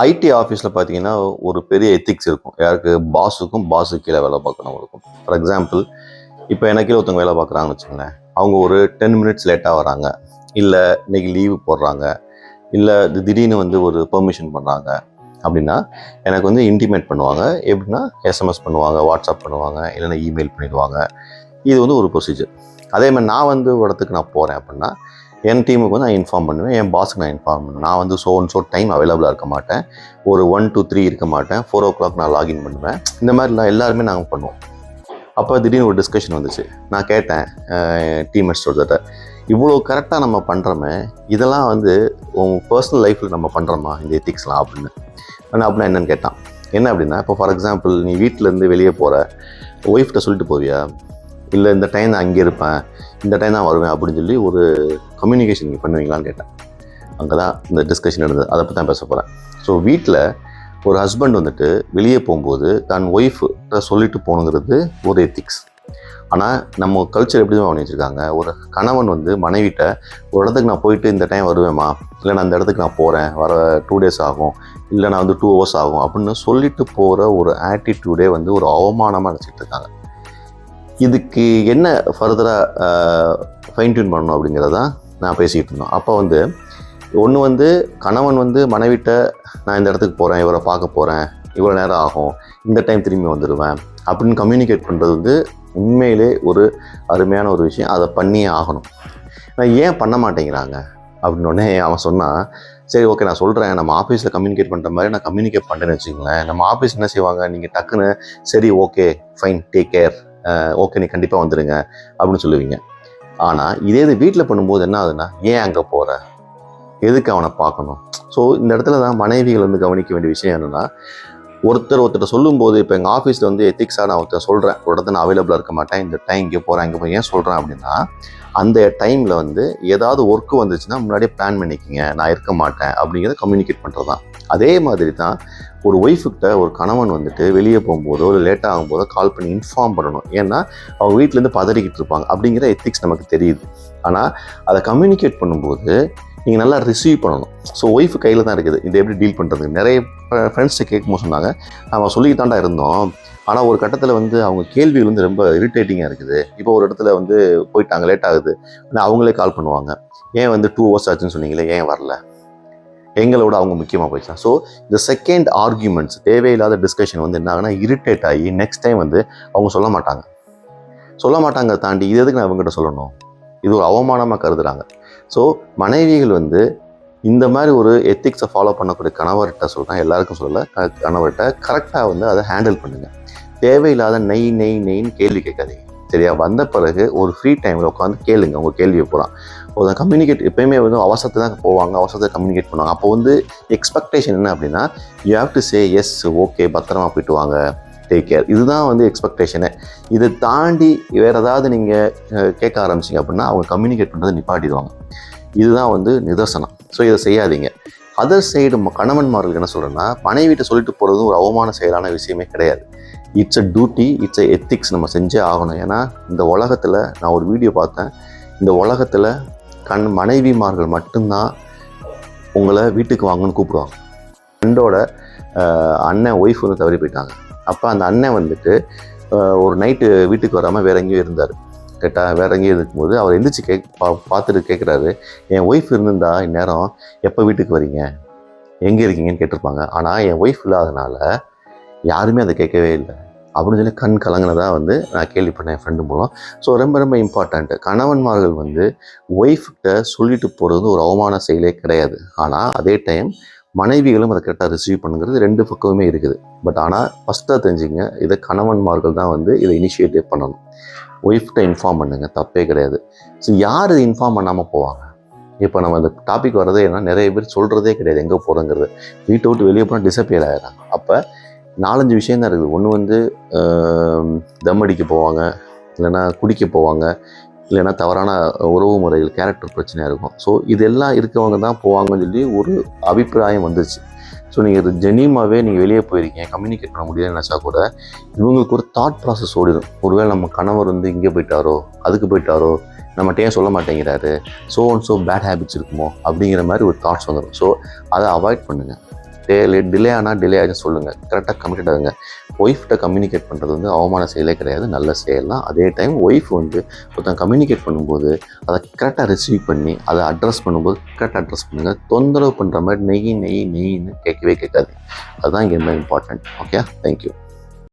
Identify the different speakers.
Speaker 1: ID ஆஃபீஸில் பார்த்தீங்கன்னா ஒரு பெரிய எத்திக்ஸ் இருக்கும். யாருக்கு? பாஸுக்கும் பாஸு கீழே வேலை பார்க்கறவங்களுக்கும். ஃபார் எக்ஸாம்பிள் இப்போ எனக்கு கீழே ஒருத்தவங்க வேலை பார்க்குறாங்கன்னு வச்சுக்கோங்களேன். அவங்க ஒரு டென் மினிட்ஸ் லேட்டாக வராங்க. இல்லை இன்னைக்கு லீவு போடுறாங்க. இல்லை திடீர்னு வந்து ஒரு பெர்மிஷன் பண்ணுறாங்க அப்படின்னா எனக்கு வந்து இன்டிமேட் பண்ணுவாங்க. எப்படின்னா எஸ்எம்எஸ் பண்ணுவாங்க வாட்ஸ்அப் பண்ணுவாங்க இல்லைன்னா இமெயில் பண்ணிடுவாங்க. இது வந்து ஒரு ப்ரொசீஜர் அதே மாதிரி நான் வந்து ஒரு இடத்துக்கு நான் போகிறேன் அப்படின்னா என் டீமுக்கு வந்து நான் இன்ஃபார்ம் பண்ணுவேன். என் பாஸுக்கு நான் இன்ஃபார்ம் பண்ணுவேன். நான் வந்து ஸோ அண்ட் ஸோ டைம் அவைலபிளாக இருக்க மாட்டேன். ஒரு ஒன் டூ த்ரீ இருக்க மாட்டேன். ஃபோர் ஓ கிளாக் நான் லாகின் பண்ணுவேன். இந்த மாதிரிலாம் எல்லாருமே நாங்கள் பண்ணுவோம். அப்போ திடீர்னு ஒரு டிஸ்கஷன் வந்துச்சு. நான் கேட்டேன் டீம்மேட்ஸ் ஒருத்தட்ட இவ்வளோ கரெக்டாக நம்ம பண்ணுறோமே இதெல்லாம் வந்து உன் பர்சனல் லைஃப்பில் நம்ம பண்ணுறோமா இந்த எத்திக்ஸ்லாம் அப்படின்னு. ஆனால் அப்படின்னா என்னென்னு கேட்டான். என்ன அப்படின்னா இப்போ ஃபார் எக்ஸாம்பிள் நீ வீட்டிலேருந்து வெளியே போகிற ஒய்ஃப்கிட்ட சொல்லிட்டு போவியா? இல்லை இந்த டைம் நான் அங்கே இருப்பேன். இந்த டைம் தான் வருவேன் அப்படின்னு சொல்லி ஒரு கம்யூனிகேஷன் நீங்கள் பண்ணுவீங்களான்னு கேட்டேன். அங்கே தான் இந்த டிஸ்கஷன் நடந்தது. அதை பற்றி தான் பேச போகிறேன் ஸோ வீட்டில் ஒரு ஹஸ்பண்ட் வந்துட்டு வெளியே போகும்போது தன் ஒய்ஃப்கிட்ட சொல்லிட்டு போகணுங்கிறது ஒரு எத்திக்ஸ் ஆனால் நம்ம கல்ச்சர் எப்படி தான் பண்ணி வச்சுருக்காங்க ஒரு கணவன் வந்து மனைவிட்ட ஒரு இடத்துக்கு நான் போயிட்டு இந்த டைம் வருவேம்மா. இல்லை நான் இந்த இடத்துக்கு நான் போகிறேன் வர டூ டேஸ் ஆகும். இல்லை நான் வந்து டூ ஹவர்ஸ் ஆகும். அப்படின்னு சொல்லிட்டு போகிற ஒரு ஆட்டிடியூடே வந்து ஒரு அவமானமாக நினச்சிட்டு இருக்காங்க. இதுக்கு என்ன ஃபர்தராக ஃபைன் டியூன் பண்ணணும் அப்படிங்கிறதான் நான் பேசிக்கிட்டு இருந்தோம். அப்போ வந்து ஒன்று வந்து கணவன் வந்து மனைவிட்ட நான் இந்த இடத்துக்கு போகிறேன் இவரை பார்க்க போகிறேன் இவ்வளோ நேரம் ஆகும் இந்த டைம் திரும்பி வந்துடுவேன் அப்படின்னு கம்யூனிகேட் பண்ணுறது வந்து உண்மையிலே ஒரு அருமையான ஒரு விஷயம். அதை பண்ணியே ஆகணும். நான் ஏன் பண்ண மாட்டேங்கிறாங்க? அப்படின்னு உடனே அவன் சொன்னான் சரி ஓகே நான் சொல்கிறேன் நம்ம ஆஃபீஸில் கம்யூனிகேட் பண்ணுற மாதிரி நான் கம்யூனிகேட் பண்ணுறேன்னு வச்சுக்கோங்களேன். நம்ம ஆஃபீஸ் என்ன செய்வாங்க? நீங்கள் டக்குன்னு சரி okay fine take care okay நீ கண்டிப்பாக வந்துடுங்க அப்படின்னு சொல்லுவீங்க. ஆனால் இதே இது வீட்டில் பண்ணும்போது என்ன ஆகுதுன்னா ஏன் அங்கே போகிற எதுக்கு அவனை பார்க்கணும்? ஸோ இந்த இடத்துல தான் மனைவிகள் வந்து கவனிக்க வேண்டிய விஷயம் என்னென்னா ஒருத்தர் ஒருத்தர் சொல்லும்போது இப்போ எங்கள் ஆஃபீஸில் வந்து எத்திக்ஸாக நான் ஒருத்தர் சொல்கிறேன் ஒரு இடத்துல நான் அவைலபிளாக இருக்க மாட்டேன். இந்த டைம் இங்கே போகிறேன் இங்கே போய் ஏன் சொல்கிறேன் அப்படின்னா அந்த டைமில் வந்து ஏதாவது ஒர்க்கு வந்துச்சுன்னா முன்னாடியே பிளான் பண்ணிக்கிங்க. நான் இருக்க மாட்டேன் அப்படிங்கிறத கம்யூனிகேட் பண்ணுறது தான் அதே மாதிரி தான் ஒரு ஒய்ஃபுக்கிட்ட ஒரு கணவன் வந்துட்டு வெளியே போகும்போதோ இல்லை லேட்டாக ஆகும்போதோ கால் பண்ணி இன்ஃபார்ம் பண்ணணும். ஏன்னா அவங்க வீட்டிலேருந்து பதறிக்கிட்டு இருப்பாங்க அப்படிங்கிற எத்திக்ஸ் நமக்கு தெரியுது. ஆனால் அதை கம்யூனிகேட் பண்ணும்போது நீங்கள் நல்லா ரிசீவ் பண்ணணும். ஸோ ஒய்ஃப் கையில் தான் இருக்குது. இதை எப்படி டீல் பண்ணுறது நிறைய ஃப்ரெண்ட்ஸை கேட்கும்போது சொன்னாங்க. நம்ம சொல்லிக்கிட்டாண்டா இருந்தோம். ஆனால் ஒரு கட்டத்தில் வந்து அவங்க கேள்விகள் வந்து ரொம்ப இரிட்டேட்டிங்காக இருக்குது. இப்போ ஒரு இடத்துல வந்து போயிட்டாங்க லேட் ஆகுது. ஆனால் அவங்களே கால் பண்ணுவாங்க. ஏன் வந்து டூ ஹவர்ஸ் ஆச்சுன்னு சொன்னீங்களே? ஏன் வரல? எங்களோட அவங்க முக்கியமாக போயிடுச்சா? ஸோ இந்த செகண்ட் ஆர்கியூமெண்ட்ஸ் தேவையில்லாத டிஸ்கஷன் வந்து என்ன ஆகுனா இரிட்டேட் ஆகி நெக்ஸ்ட் டைம் வந்து அவங்க சொல்ல மாட்டாங்க. சொல்ல மாட்டாங்க தாண்டி இது எதுக்கு நான் இவங்ககிட்ட சொல்லணும்? இது ஒரு அவமானமாக கருதுகிறாங்க ஸோ மனைவிகள் வந்து இந்த மாதிரி ஒரு எத்திக்ஸை ஃபாலோ பண்ணக்கூடிய கணவர்கிட்ட சொல்கிறேன் எல்லாருக்கும் சொல்லலை. க- கணவர்கிட்ட கரெக்டாக வந்து அதை ஹேண்டில் பண்ணுங்கள் தேவையில்லாத நெய் நெய் நெய்ன்னு கேள்வி கேட்காதீங்க. சரியா? வந்த பிறகு ஒரு ஃப்ரீ டைமில் உட்காந்து கேளுங்க. உங்கள் கேள்வியை போகலாம் ஒரு கம்யூனிகேட் எப்பயுமே வந்து அவசரத்தை தான் போவாங்க. அவசரத்தை கம்யூனிகேட் பண்ணுவாங்க. அப்போ வந்து எக்ஸ்பெக்டேஷன் என்ன அப்படின்னா you have to say yes okay பத்திரமா போயிட்டு வாங்க. டேக் கேர் இதுதான் வந்து எக்ஸ்பெக்டேஷனு இதை தாண்டி வேறு ஏதாவது நீங்கள் கேட்க ஆரம்பிச்சிங்க அப்படின்னா அவங்க கம்யூனிகேட் பண்ணுறது நிப்பாட்டிடுவாங்க. இதுதான் வந்து நிதர்சனம். ஸோ இதை செய்யாதீங்க. அதர் சைடு கணவன்மார்கள் என்ன சொல்கிறேன்னா பனை வீட்டை சொல்லிட்டு போகிறதும் ஒரு அவமான செயலான விஷயமே கிடையாது. It's a duty it's a ethics நம்ம செஞ்சே ஆகணும். ஏன்னா இந்த உலகத்தில் நான் ஒரு வீடியோ பார்த்தேன். இந்த உலகத்தில் கண் மனைவிமார்கள் மட்டும்தான் உங்களை வீட்டுக்கு வாங்கன்னு கூப்பிடுவாங்க. ஃப்ரெண்டோட அண்ணன் ஒய்ஃப் வந்து தவறி போயிட்டாங்க. அப்போ அந்த அண்ணன் வந்துட்டு ஒரு நைட்டு வீட்டுக்கு வராமல் வேற எங்கேயோ இருந்தார். கேட்டால் வேற எங்கேயும் இருக்கும்போது அவர் எந்திரிச்சு கேக் பா பார்த்துட்டு கேட்குறாரு என் ஒய்ஃப் இருந்திருந்தா இந்நேரம் எப்போ வீட்டுக்கு வரீங்க? எங்கே இருக்கீங்கன்னு கேட்டிருப்பாங்க. ஆனால் என் ஒய்ஃப் இல்லாதனால யாருமே அதை கேட்கவே இல்லை. அப்படின்னு சொல்லி கண் கலங்கினதா வந்து நான் கேள்விப்பட்டேன் என் ஃப்ரெண்டு மூலம். ஸோ ரொம்ப ரொம்ப இம்பார்ட்டண்ட்டு கணவன்மார்கள் வந்து ஒய்ஃப்கிட்ட சொல்லிட்டு போகிறது ஒரு அவமான செயலே கிடையாது. ஆனால் அதே டைம் மனைவிகளும் அதை கரெக்டாக ரிசீவ் பண்ணுங்கிறது ரெண்டு பக்கமுமே இருக்குது. பட் ஆனால் ஃபஸ்ட்டாக தெரிஞ்சுங்க இதை கணவன்மார்கள் தான் வந்து இதை இனிஷியேட்டிவ் பண்ணணும். ஒய்ஃப்கிட்ட இன்ஃபார்ம் பண்ணுங்க தப்பே கிடையாது. ஸோ யார் இது இன்ஃபார்ம் பண்ணாமல் போவாங்க? இப்போ நம்ம அந்த டாபிக் வர்றதே என்ன நிறைய பேர் சொல்கிறதே கிடையாது எங்கே போகிறோங்கிறது வீட்டை விட்டு வெளியே போனால் டிசப்பியர் ஆகிடுறாங்க அப்போ நாலஞ்சு விஷயம் தான் இருக்குது. ஒன்று வந்து தம் அடிக்க போவாங்க இல்லைன்னா குடிக்க போவாங்க இல்லைன்னா தவறான உறவு முறைகள் கேரக்டர் பிரச்சனையாக இருக்கும். ஸோ இதெல்லாம் இருக்கவங்க தான் போவாங்கன்னு சொல்லி ஒரு அபிப்பிராயம் வந்துச்சு ஸோ நீங்கள் ஜெனியமாகவே நீங்கள் வெளியே போயிருக்கீங்க கம்யூனிகேட் பண்ண முடியாதுன்னு நினச்சா கூட இவங்களுக்கு ஒரு தாட் ப்ராசஸ் ஓடிடும் ஒருவேளை நம்ம கணவர் வந்து இங்கே போயிட்டாரோ அதுக்கு போயிட்டாரோ நம்மகிட்ட ஏன் சொல்ல மாட்டேங்கிறாரு so and so bad habits இருக்குமோ அப்படிங்கிற மாதிரி ஒரு தாட்ஸ் வந்துடும் ஸோ அதை அவாய்ட் பண்ணுங்கள் டே டிலே ஆனால் டிலே ஆச்சுன்னு சொல்லுங்கள் கரெக்டாக கமிட்டட் ஆகுங்க. ஒய்ஃப்கிட்ட கம்யூனிகேட் பண்ணுறது வந்து அவமான செயலே கிடையாது. நல்ல செயல் தான். அதே டைம் ஒய்ஃப் வந்து ஒருத்தன் கம்யூனிகேட் பண்ணும்போது அதை கரெக்டாக ரிசீவ் பண்ணி அதை அட்ரஸ் பண்ணும்போது கரெக்டாக அட்ரஸ் பண்ணுங்கள் தொந்தரவு பண்ணுற மாதிரி நெய் நெய் நெய்ன்னு கேட்கவே கேட்காது அதுதான் இங்கே ரொம்ப இம்பார்ட்டன்ட் ஓகே தேங்க்யூ